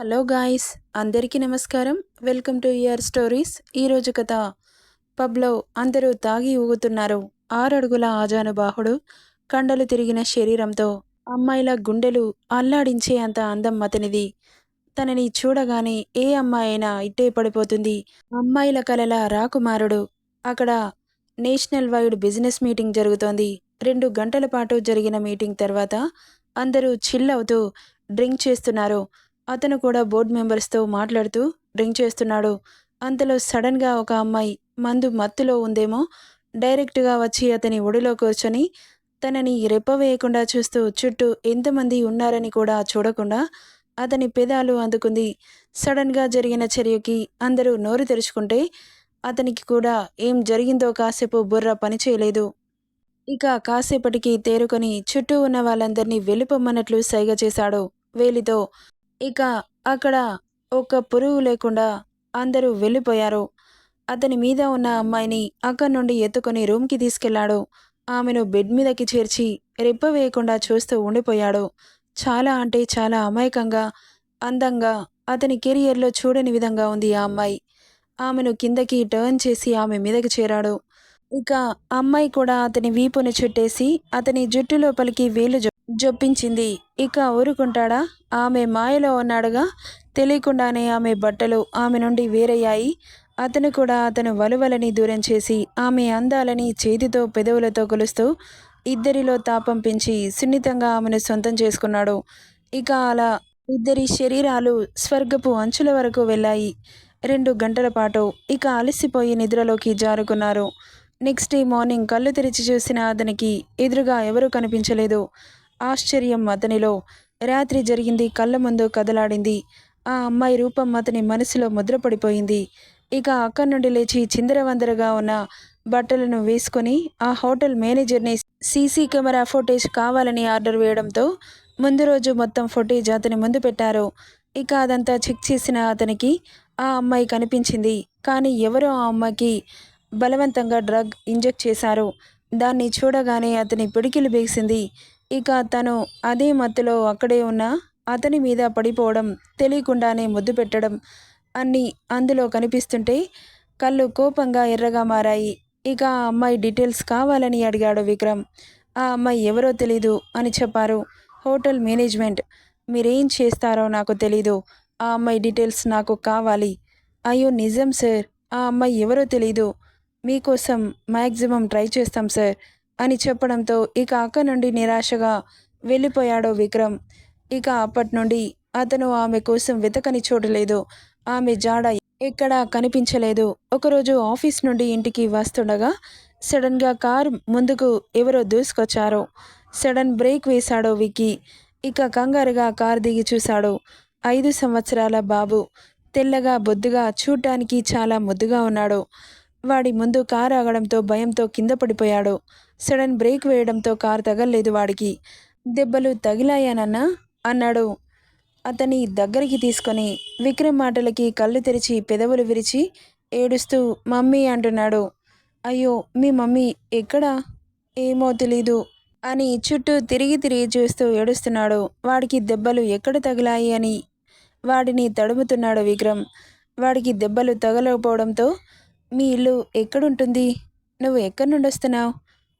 Hello guys అందరికీ నమస్కారం. Welcome to ear stories. ఈరోజు కథ. పబ్లో అందరూ తాగి ఊగుతున్నారు. ఆరడుగుల ఆజానుబాహుడు కండలు తిరిగిన శరీరంతో అమ్మాయిల గుండెలు అల్లాడించే అంత అందం అతనిది. తనని చూడగానే ఏ అమ్మాయి అయినా ఇట్టే పడిపోతుంది. అమ్మాయిల కలల రాకుమారుడు. అక్కడ నేషనల్ వైడ్ బిజినెస్ మీటింగ్ జరుగుతోంది. రెండు గంటల పాటు జరిగిన మీటింగ్ తర్వాత అందరూ చిల్ అవుతూ డ్రింక్ చేస్తున్నారు. అతను కూడా బోర్డు మెంబర్స్తో మాట్లాడుతూ డ్రింక్ చేస్తున్నాడు. అంతలో సడన్గా ఒక అమ్మాయి మందు మత్తులో ఉందేమో డైరెక్ట్గా వచ్చి అతని ఒడిలో కూర్చొని తనని రెప్పవేయకుండా చూస్తూ చుట్టూ ఎంతమంది ఉన్నారని కూడా చూడకుండా అతని పెదాలు అందుకుంది. సడన్గా జరిగిన చర్యకి అందరూ నోరు తెరుచుకుంటే అతనికి కూడా ఏం జరిగిందో కాసేపు బుర్ర పనిచేయలేదు ఇక కాసేపటికి తేరుకొని చుట్టూ ఉన్న వాళ్ళందరినీ వెళ్ళిపోమ్మన్నట్లు సైగ చేశాడు వేలితో. ఇక అక్కడ ఒక్క పురుగు లేకుండా అందరూ వెళ్ళిపోయారు. అతని మీద ఉన్న అమ్మాయిని అక్కడి నుండి ఎత్తుకొని రూమ్కి తీసుకెళ్ళాడు. ఆమెను బెడ్ మీదకి చేర్చి రెప్ప వేయకుండా చూస్తూ ఉండిపోయాడు. చాలా అంటే చాలా అమాయకంగా అందంగా అతని కెరియర్లో చూడని విధంగా ఉంది ఆ అమ్మాయి. ఆమెను కిందకి టర్న్ చేసి ఆమె మీదకి చేరాడు. ఇక అమ్మాయి కూడా అతని వీపును చుట్టేసి అతని జుట్టు లోపలికి వేలు జొప్పించింది. ఇక ఊరుకుంటాడా? ఆమె మాయలో ఉన్నాడుగా? తెలియకుండానే ఆమె బట్టలు ఆమె నుండి వేరయ్యాయి. అతను కూడా అతను వలువలని దూరం చేసి ఆమె అందాలని చేతితో పెదవులతో కొలుస్తూ ఇద్దరిలో తాపం పెంచి సున్నితంగా ఆమెను సొంతం చేసుకున్నాడు. ఇక అలా ఇద్దరి శరీరాలు స్వర్గపు అంచుల వరకు వెళ్ళాయి. రెండు గంటల పాటు ఇక అలసిపోయి నిద్రలోకి జారుకున్నారు. నెక్స్ట్ డే మార్నింగ్ కళ్ళు తెరిచి చూసిన అతనికి ఎదురుగా ఎవరూ కనిపించలేదు. ఆశ్చర్యం అతనిలో. రాత్రి జరిగింది కళ్ళ ముందు కదలాడింది. ఆ అమ్మాయి రూపం అతని మనసులో ముద్రపడిపోయింది. ఇక అక్కడి నుండి లేచి చిందరవందరగా ఉన్న బట్టలను వేసుకొని ఆ హోటల్ మేనేజర్ని సీసీ కెమెరా ఫుటేజ్ కావాలని ఆర్డర్ వేయడంతో ముందు రోజు మొత్తం ఫుటేజ్ అతని ముందు పెట్టారు. ఇక అదంతా చెక్ చేసిన అతనికి ఆ అమ్మాయి కనిపించింది. కానీ ఎవరో ఆ అమ్మాయికి బలవంతంగా డ్రగ్ ఇంజెక్ట్ చేశారు. దాన్ని చూడగానే అతని పిడికిలు బిగిసింది ఇక తను అదే మత్తులో అక్కడే ఉన్న అతని మీద పడిపోవడం తెలియకుండానే ముద్దు పెట్టడం అన్నీ అందులో కనిపిస్తుంటే కళ్ళు కోపంగా ఎర్రగా మారాయి. ఇక ఆ అమ్మాయి డీటెయిల్స్ కావాలని అడిగాడు విక్రమ్. ఆ అమ్మాయి ఎవరో తెలీదు అని చెప్పారు. Hotel management. మీరేం చేస్తారో నాకు తెలీదు. ఆ అమ్మాయి డీటెయిల్స్ నాకు కావాలి. అయ్యో నిజం సార్ ఆ అమ్మాయి ఎవరో తెలీదు. మీకోసం మ్యాక్సిమం ట్రై చేస్తాం సార్. అని చెప్పడంతో ఇక అక్క నుండి నిరాశగా వెళ్ళిపోయాడో విక్రమ్. ఇక అప్పటి నుండి అతను ఆమె కోసం వెతకని చూడలేదు ఆమె జాడ ఎక్కడా కనిపించలేదు. ఒకరోజు ఆఫీస్ నుండి ఇంటికి వస్తుండగా సడన్గా కార్ ముందుకు ఎవరో దూసుకొచ్చారు. సడన్ బ్రేక్ వేశాడో విక్కీ. ఇక కంగారుగా కార్ దిగి చూశాడు ఐదు సంవత్సరాల బాబు. తెల్లగా బొద్దుగా చూడ్డానికి చాలా ముద్దుగా ఉన్నాడు. వాడి ముందు కారు ఆగడంతో భయంతో కింద పడిపోయాడు. సడన్ బ్రేక్ వేయడంతో కారు తగలలేదు వాడికి. దెబ్బలు తగిలాయానన్నా అన్నాడు. అతని దగ్గరికి తీసుకొని విక్రమ్ మాటలకి కళ్ళు తెరిచి పెదవులు విరిచి ఏడుస్తూ మమ్మీ అంటున్నాడు. అయ్యో మీ మమ్మీ ఎక్కడా? ఏమో తెలీదు అని చుట్టూ తిరిగి తిరిగి చూస్తూ ఏడుస్తున్నాడు. వాడికి దెబ్బలు ఎక్కడ తగిలాయి అని వాడిని తడుముతున్నాడు విక్రమ్. వాడికి దెబ్బలు తగలకపోవడంతో మీ ఇల్లు ఎక్కడుంటుంది? నువ్వు ఎక్కడి నుండి వస్తున్నావు?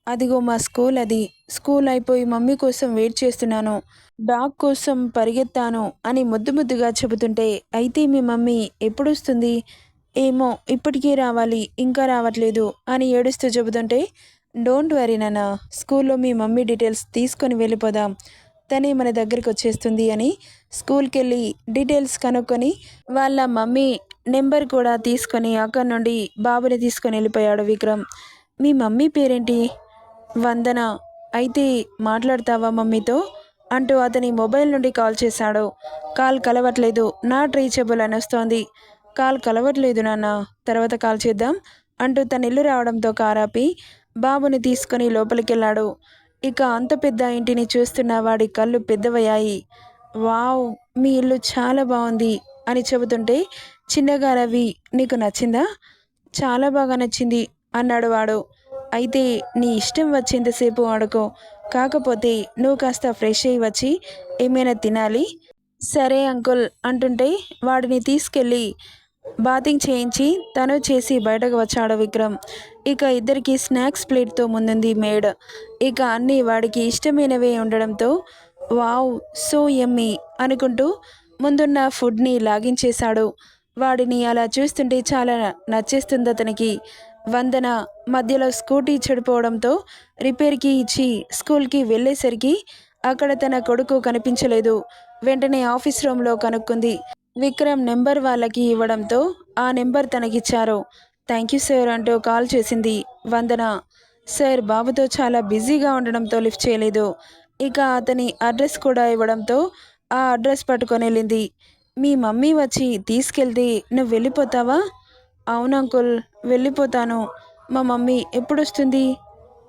అదిగో మా స్కూల్ అది. స్కూల్ అయిపోయి మమ్మీ కోసం వెయిట్ చేస్తున్నాను. డాగ్ కోసం పరిగెత్తాను అని ముద్దు ముద్దుగా చెబుతుంటే అయితే మీ మమ్మీ ఎప్పుడు వస్తుంది ఏమో ఇప్పటికే రావాలి. ఇంకా రావట్లేదు అని ఏడుస్తూ చెబుతుంటే డోంట్ వరీ నాన్న. స్కూల్లో మీ మమ్మీ డీటెయిల్స్ తీసుకొని వెళ్ళిపోదాం. తనే మన దగ్గరికి వచ్చేస్తుంది అని స్కూల్కి వెళ్ళి డీటెయిల్స్ కనుక్కొని వాళ్ళ మమ్మీ నెంబర్ కూడా తీసుకొని అక్కడి నుండి బాబుని తీసుకొని వెళ్ళిపోయాడు విక్రమ్. మీ మమ్మీ పేరేంటి? వందన. అయితే మాట్లాడతావా మమ్మీతో? అంటూ అతని మొబైల్ నుండి కాల్ చేశాడు. కాల్ కలవట్లేదు. నాట్ రీచబుల్ అని వస్తోంది. కాల్ కలవట్లేదు నాన్న. తర్వాత కాల్ చేద్దాం. అంటూ తన ఇల్లు రావడంతో కారాపి బాబుని తీసుకొని లోపలికి వెళ్ళాడు ఇక అంత పెద్ద ఇంటిని చూస్తున్న వాడి కళ్ళు పెద్దవయ్యాయి. వావ్! మీ ఇల్లు చాలా బాగుంది అని చెబుతుంటే చిన్నగా రవి నీకు నచ్చిందా? చాలా బాగా నచ్చింది అన్నాడు వాడు. అయితే నీ ఇష్టం వచ్చేంతసేపు ఆడుకో. కాకపోతే నువ్వు కాస్త ఫ్రెష్ అయ్యి వచ్చి ఏమైనా తినాలి? సరే అంకుల్ అంటుంటే వాడిని తీసుకెళ్ళి బాతింగ్ చేయించి తను చేసి బయటకు వచ్చాడు విక్రమ్. ఇక ఇద్దరికి స్నాక్స్ ప్లేట్తో ముందుంది మేడ్. ఇక అన్నీ వాడికి ఇష్టమైనవే ఉండడంతో వావ్ సో ఎమ్మీ అనుకుంటూ ముందున్న ఫుడ్ని లాగించేశాడు. వాడిని అలా చూస్తుంటే చాలా నచ్చేస్తుంది అతనికి. వందన మధ్యలో స్కూటీ చెడిపోవడంతో రిపేర్కి ఇచ్చి స్కూల్కి వెళ్ళేసరికి అక్కడ తన కొడుకు కనిపించలేదు. వెంటనే ఆఫీస్ రూమ్లో కనుక్కుంది. విక్రమ్ నెంబర్ వాళ్ళకి ఇవ్వడంతో ఆ నెంబర్ తనకిచ్చారు. థ్యాంక్ యూ సార్ అంటూ కాల్ చేసింది వందన. సార్ బాబుతో చాలా బిజీగా ఉండడంతో లిఫ్ట్ చేయలేదు. ఇక అతని అడ్రస్ కూడా ఇవ్వడంతో ఆ అడ్రస్ పట్టుకొని వెళ్ళింది. మీ మమ్మీ వచ్చి తీసుకెళ్తే నువ్వు వెళ్ళిపోతావా? అవును అంకుల్ వెళ్ళిపోతాను. మా మమ్మీ ఎప్పుడు వస్తుంది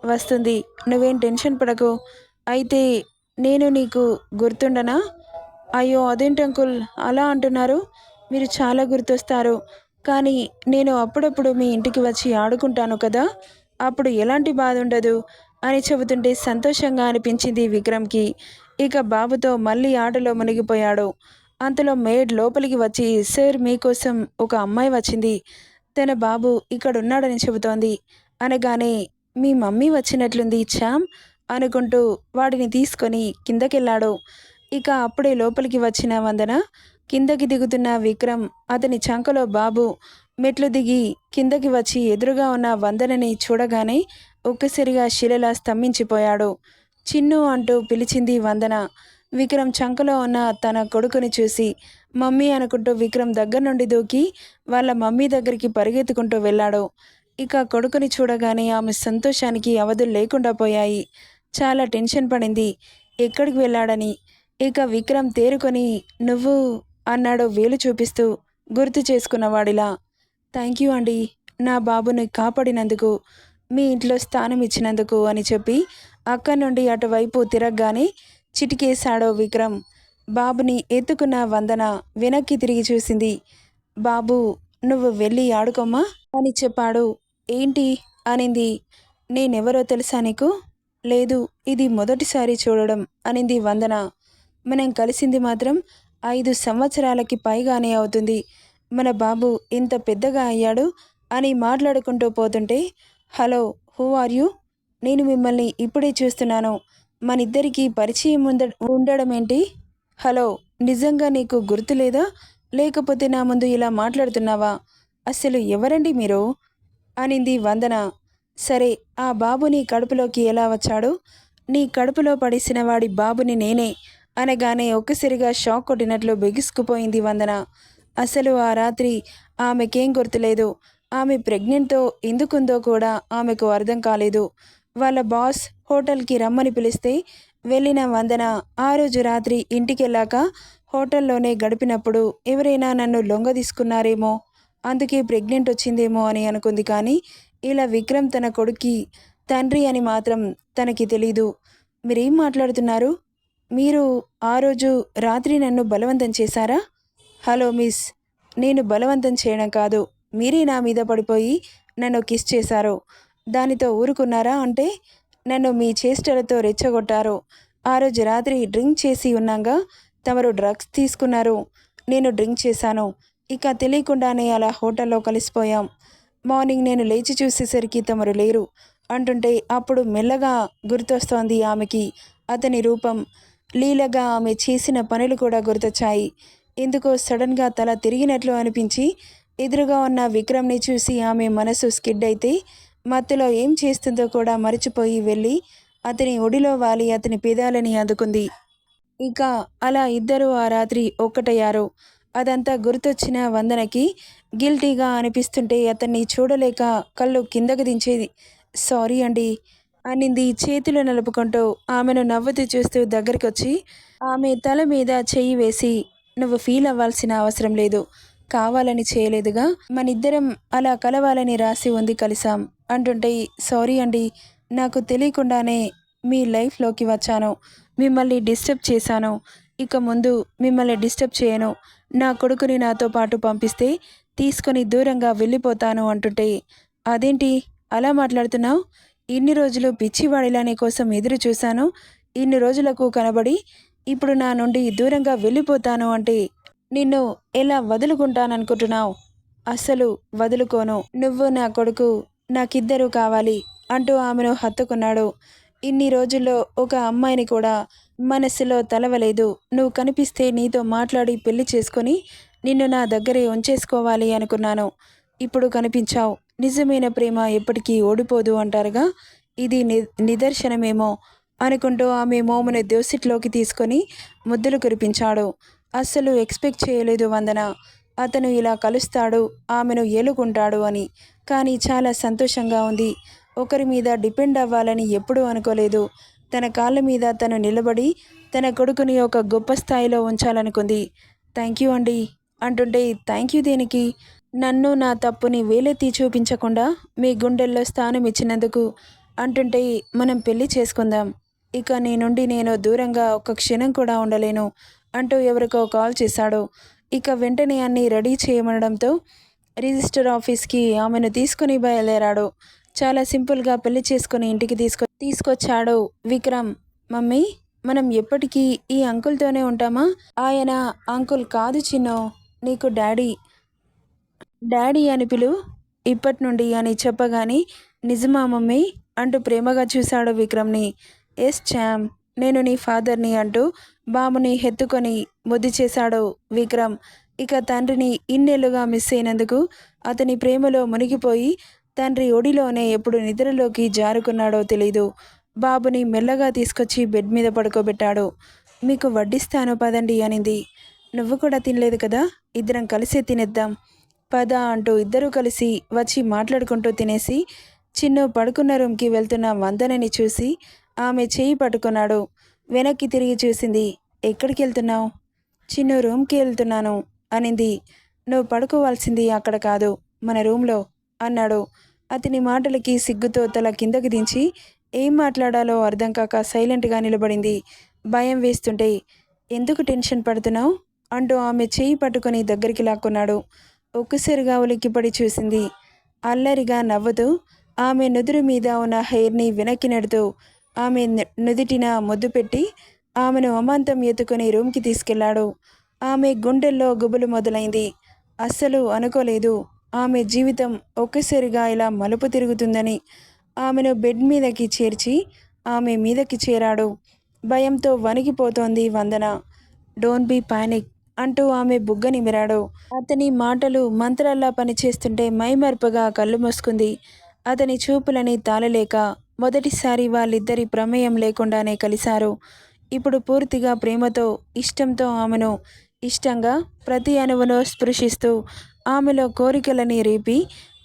వస్తుంది. నువ్వేం టెన్షన్ పడకు. అయితే నేను నీకు గుర్తుండనా? అయ్యో అదేంటి అంకుల్? అలా అంటున్నారు. మీరు చాలా గుర్తొస్తారు. కానీ నేను అప్పుడప్పుడు మీ ఇంటికి వచ్చి ఆడుకుంటాను కదా? అప్పుడు ఎలాంటి బాధ ఉండదు అని చెబుతుంటే సంతోషంగా అనిపించింది విక్రమ్కి. ఇక బాబుతో మళ్ళీ ఆటలో మునిగిపోయాడు. అంతలో మేడ్ లోపలికి వచ్చి సార్ మీకోసం ఒక అమ్మాయి వచ్చింది. తన బాబు ఇక్కడ ఉన్నాడని చెబుతోంది. అనగానే మీ మమ్మీ వచ్చినట్లుంది చామ్ అనుకుంటూ వాడిని తీసుకొని కిందకెళ్ళాడు. ఇక అప్పుడే లోపలికి వచ్చిన వందన కిందకి దిగుతున్న విక్రమ్ అతని చంకలో బాబు మెట్లు దిగి కిందకి వచ్చి ఎదురుగా ఉన్న వందనని చూడగానే ఒక్కసారిగా శిలలా స్తంభించిపోయాడు. చిన్ను అంటూ పిలిచింది వందన. విక్రమ్ చంకలో ఉన్న తన కొడుకుని చూసి మమ్మీ అనుకుంటూ విక్రమ్ దగ్గర నుండి దూకి వాళ్ళ మమ్మీ దగ్గరికి పరిగెత్తుకుంటూ వెళ్ళాడు. ఇక కొడుకుని చూడగానే ఆమె సంతోషానికి అవధులు లేకుండా పోయాయి. చాలా టెన్షన్ పడింది. ఎక్కడికి వెళ్ళాడని. ఇక విక్రమ్ తేరుకొని నువ్వు అన్నాడు వేలు చూపిస్తూ గుర్తు చేసుకున్నవాడిలా. థ్యాంక్ యూ అండి. నా బాబుని కాపాడినందుకు మీ ఇంట్లో స్థానం ఇచ్చినందుకు అని చెప్పి అక్కడి నుండి అటువైపు తిరగగానే చిటికేశాడో విక్రమ్. బాబుని ఎత్తుకున్న వందన వెనక్కి తిరిగి చూసింది. బాబు నువ్వు వెళ్ళి ఆడుకోమ్మా అని చెప్పాడు. ఏంటి? అనింది. నేనెవరో తెలుసా నీకు? లేదు ఇది మొదటిసారి చూడడం అనింది వందన. మనం కలిసింది మాత్రం ఐదు సంవత్సరాలకి పైగానే అవుతుంది. మన బాబు ఇంత పెద్దగా అయ్యాడు అని మాట్లాడుకుంటూ పోతుంటే హలో హూ ఆర్ యూ? నేను మిమ్మల్ని ఇప్పుడే చూస్తున్నాను. మనిద్దరికీ పరిచయం ఉండ ఉండడం ఏంటి హలో నిజంగా నీకు గుర్తు లేదా? లేకపోతే నా ముందు ఇలా మాట్లాడుతున్నావా? అసలు ఎవరండి మీరు? అనింది వందన. సరే ఆ బాబు నీ కడుపులోకి ఎలా వచ్చాడు? నీ కడుపులో పడేసిన వాడి బాబుని నేనే అనగానే ఒక్కసారిగా షాక్ కొట్టినట్లు బిగుసుకుపోయింది వందన. అసలు ఆ రాత్రి ఆమెకేం గుర్తులేదు. ఆమె ప్రెగ్నెంట్తో ఎందుకుందో కూడా ఆమెకు అర్థం కాలేదు. వాళ్ళ బాస్ హోటల్కి రమ్మని పిలిస్తే వెళ్ళిన వందన ఆ రోజు రాత్రి ఇంటికెళ్ళాక హోటల్లోనే గడిపినప్పుడు ఎవరైనా నన్ను లొంగ తీసుకున్నారేమో అందుకే ప్రెగ్నెంట్ వచ్చిందేమో అని అనుకుంది కానీ ఇలా విక్రమ్ తన కొడుక్కి తండ్రి అని మాత్రం తనకి తెలీదు. మీరేం మాట్లాడుతున్నారు? మీరు ఆ రోజు రాత్రి నన్ను బలవంతం చేశారా? హలో మిస్ నేను బలవంతం చేయడం కాదు. మీరే నా మీద పడిపోయి నన్ను కిస్ చేశారు. దానితో ఊరుకున్నారా అంటే నన్ను మీ చేష్టలతో రెచ్చగొట్టారు. ఆ రోజు రాత్రి డ్రింక్ చేసి ఉన్నాగా తమరు డ్రగ్స్ తీసుకున్నారు. నేను డ్రింక్ చేశాను. ఇక తెలియకుండానే అలా హోటల్లో కలిసిపోయాం. మార్నింగ్ నేను లేచి చూసేసరికి తమరు లేరు. అంటుంటే అప్పుడు మెల్లగా గుర్తొస్తోంది ఆమెకి అతని రూపం. లీలగా ఆమె చేసిన పనులు కూడా గుర్తొచ్చాయి. ఎందుకో సడన్గా తల తిరిగినట్లు అనిపించి ఎదురుగా ఉన్న విక్రమ్ని చూసి ఆమె మనసు స్కిడ్ అయితే మత్తులో ఏం చేస్తుందో కూడా మరిచిపోయి వెళ్ళి అతని ఒడిలో వాలి అతని పెదాలని అందుకుంది ఇక అలా ఇద్దరు ఆ రాత్రి ఒక్కటయ్యారు. అదంతా గుర్తొచ్చిన వందనకి గిల్టీగా అనిపిస్తుంటే అతన్ని చూడలేక కళ్ళు కిందకు దించేది. సారీ అండి అనింది చేతులు నలుపుకుంటూ. ఆమెను నవ్వుతూ చూస్తూ దగ్గరికి వచ్చి ఆమె తల మీద చెయ్యి వేసి నువ్వు ఫీల్ అవ్వాల్సిన అవసరం లేదు. కావాలని చేయలేదుగా. మనిద్దరం అలా కలవాలని రాసి ఉంది కలిసాం. అంటుంటే సారీ అండి నాకు తెలియకుండానే మీ లైఫ్లోకి వచ్చాను. మిమ్మల్ని డిస్టర్బ్ చేశాను. ఇక ముందు మిమ్మల్ని డిస్టర్బ్ చేయను. నా కొడుకుని నాతో పాటు పంపిస్తే తీసుకొని దూరంగా వెళ్ళిపోతాను అంటుంటే అదేంటి? అలా మాట్లాడుతున్నావు? ఇన్ని రోజులు పిచ్చివాడిలా నీ కోసం ఎదురు చూశాను. ఇన్ని రోజులకు కనబడి ఇప్పుడు నా నుండి దూరంగా వెళ్ళిపోతాను అంటే నిన్ను ఎలా వదులుకుంటాననుకుంటున్నావు? అస్సలు వదులుకోను. నువ్వు నా కొడుకు నాకిద్దరూ కావాలి అంటూ ఆమెను హత్తుకున్నాడు. ఇన్ని రోజుల్లో ఒక అమ్మాయిని కూడా మనస్సులో తలవలేదు. నువ్వు కనిపిస్తే నీతో మాట్లాడి పెళ్ళి చేసుకొని నిన్ను నా దగ్గరే ఉంచేసుకోవాలి అనుకున్నాను. ఇప్పుడు కనిపించావు. నిజమైన ప్రేమ ఎప్పటికీ ఓడిపోదు అంటారుగా. ఇది ని నిదర్శనమేమో అనుకుంటూ ఆమె మోమును దోసిట్లోకి తీసుకొని ముద్దులు కురిపించాడు. అస్సలు ఎక్స్పెక్ట్ చేయలేదు వందన. అతను ఇలా కలుస్తాడు ఆమెను ఏలుకుంటాడు అని. కానీ చాలా సంతోషంగా ఉంది. ఒకరి మీద డిపెండ్ అవ్వాలని ఎప్పుడూ అనుకోలేదు. తన కాళ్ళ మీద తను నిలబడి తన కొడుకుని ఒక గొప్ప స్థాయిలో ఉంచాలనుకుంది. థ్యాంక్ యూ అండి. అంటుంటే థ్యాంక్ యూ దేనికి? నన్ను నా తప్పుని వేలెత్తి చూపించకుండా మీ గుండెల్లో స్థానం ఇచ్చినందుకు అంటుంటే మనం పెళ్ళి చేసుకుందాం. ఇక నీ నుండి నేను దూరంగా ఒక క్షణం కూడా ఉండలేను. అంటూ ఎవరికో కాల్ చేశాడు. ఇక వెంటనే అన్ని రెడీ చేయమనడంతో రిజిస్టర్ ఆఫీస్కి ఆమెను తీసుకుని బయలుదేరాడు. చాలా సింపుల్గా పెళ్ళి చేసుకుని ఇంటికి తీసుకొ తీసుకొచ్చాడు విక్రమ్. మమ్మీ మనం ఎప్పటికీ ఈ అంకుల్తోనే ఉంటామా? ఆయన అంకుల్ కాదు చిన్నో నీకు డాడీ డాడీ అని పిలు ఇప్పటి నుండి అని చెప్పగానే నిజమా మమ్మీ అంటూ ప్రేమగా చూశాడు విక్రమ్ని. ఎస్ చామ్ నేను నీ ఫాదర్ని అంటూ బాబుని హెత్తుకొని ముద్దు చేశాడు విక్రమ్. ఇక తండ్రిని ఇన్నేళ్ళుగా మిస్ అయినందుకు అతని ప్రేమలో మునిగిపోయి తండ్రి ఒడిలోనే ఎప్పుడు నిద్రలోకి జారుకున్నాడో తెలీదు. బాబుని మెల్లగా తీసుకొచ్చి బెడ్ మీద పడుకోబెట్టాడు. మీకు వడ్డిస్తాను పదండి అనింది. నువ్వు కూడా తినలేదు కదా ఇద్దరం కలిసే తినేద్దాం. పద అంటూ ఇద్దరూ కలిసి వచ్చి మాట్లాడుకుంటూ తినేసి చిన్ను పడుకున్న రూమ్కి వెళ్తున్న వందనని చూసి ఆమె చేయి పట్టుకున్నాడు. వెనక్కి తిరిగి చూసింది ఎక్కడికి వెళ్తున్నావు చిన్న రూమ్కి వెళ్తున్నాను అనింది. నువ్వు పడుకోవాల్సింది అక్కడ కాదు మన రూమ్లో అన్నాడు. అతని మాటలకి సిగ్గుతో తల కిందకి దించి ఏం మాట్లాడాలో అర్థం కాక సైలెంట్గా నిలబడింది. భయం వేస్తుంటే ఎందుకు టెన్షన్ పడుతున్నావు? అంటూ ఆమె చేయి పట్టుకొని దగ్గరికి లాక్కున్నాడు. ఒక్కసారిగా ఉలిక్కిపడి చూసింది. అల్లరిగా నవ్వుతూ ఆమె నుదురు మీద ఉన్న హెయిర్ని వెనక్కి నెడుతూ ఆమె నుదిటిన ముద్దు పెట్టి ఆమెను అమాంతం ఎత్తుకొని రూమ్కి తీసుకెళ్ళాడు. ఆమె గుండెల్లో గుబులు మొదలైంది. అస్సలు అనుకోలేదు. ఆమె జీవితం ఒక్కసారిగా ఇలా మలుపు తిరుగుతుందని. ఆమెను బెడ్ మీదకి చేర్చి ఆమె మీదకి చేరాడు. భయంతో వణికిపోతోంది వందన. డోంట్ బీ పానిక్ అంటూ ఆమె బుగ్గ నిమిరాడు. అతని మాటలు మంత్రాల్లా పనిచేస్తుంటే మైమర్పగా కళ్ళు మూసుకుంది. అతని చూపులని తాళలేక మొదటిసారి వాళ్ళిద్దరి ప్రమేయం లేకుండానే కలిశారు. ఇప్పుడు పూర్తిగా ప్రేమతో ఇష్టంతో ఆమెను ఇష్టంగా ప్రతి అణువును స్పృశిస్తూ ఆమెలో కోరికలని రేపి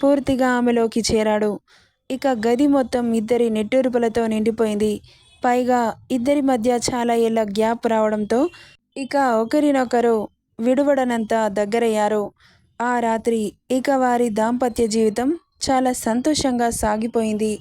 పూర్తిగా ఆమెలోకి చేరాడు. ఇక గది మొత్తం ఇద్దరి నెట్టూరుపులతో నిండిపోయింది. పైగా ఇద్దరి మధ్య చాలా ఏళ్ళ గ్యాప్ రావడంతో ఇక ఒకరినొకరు విడువడనంత దగ్గరయ్యారు. ఆ రాత్రి ఇక వారి దాంపత్య జీవితం చాలా సంతోషంగా సాగిపోయింది.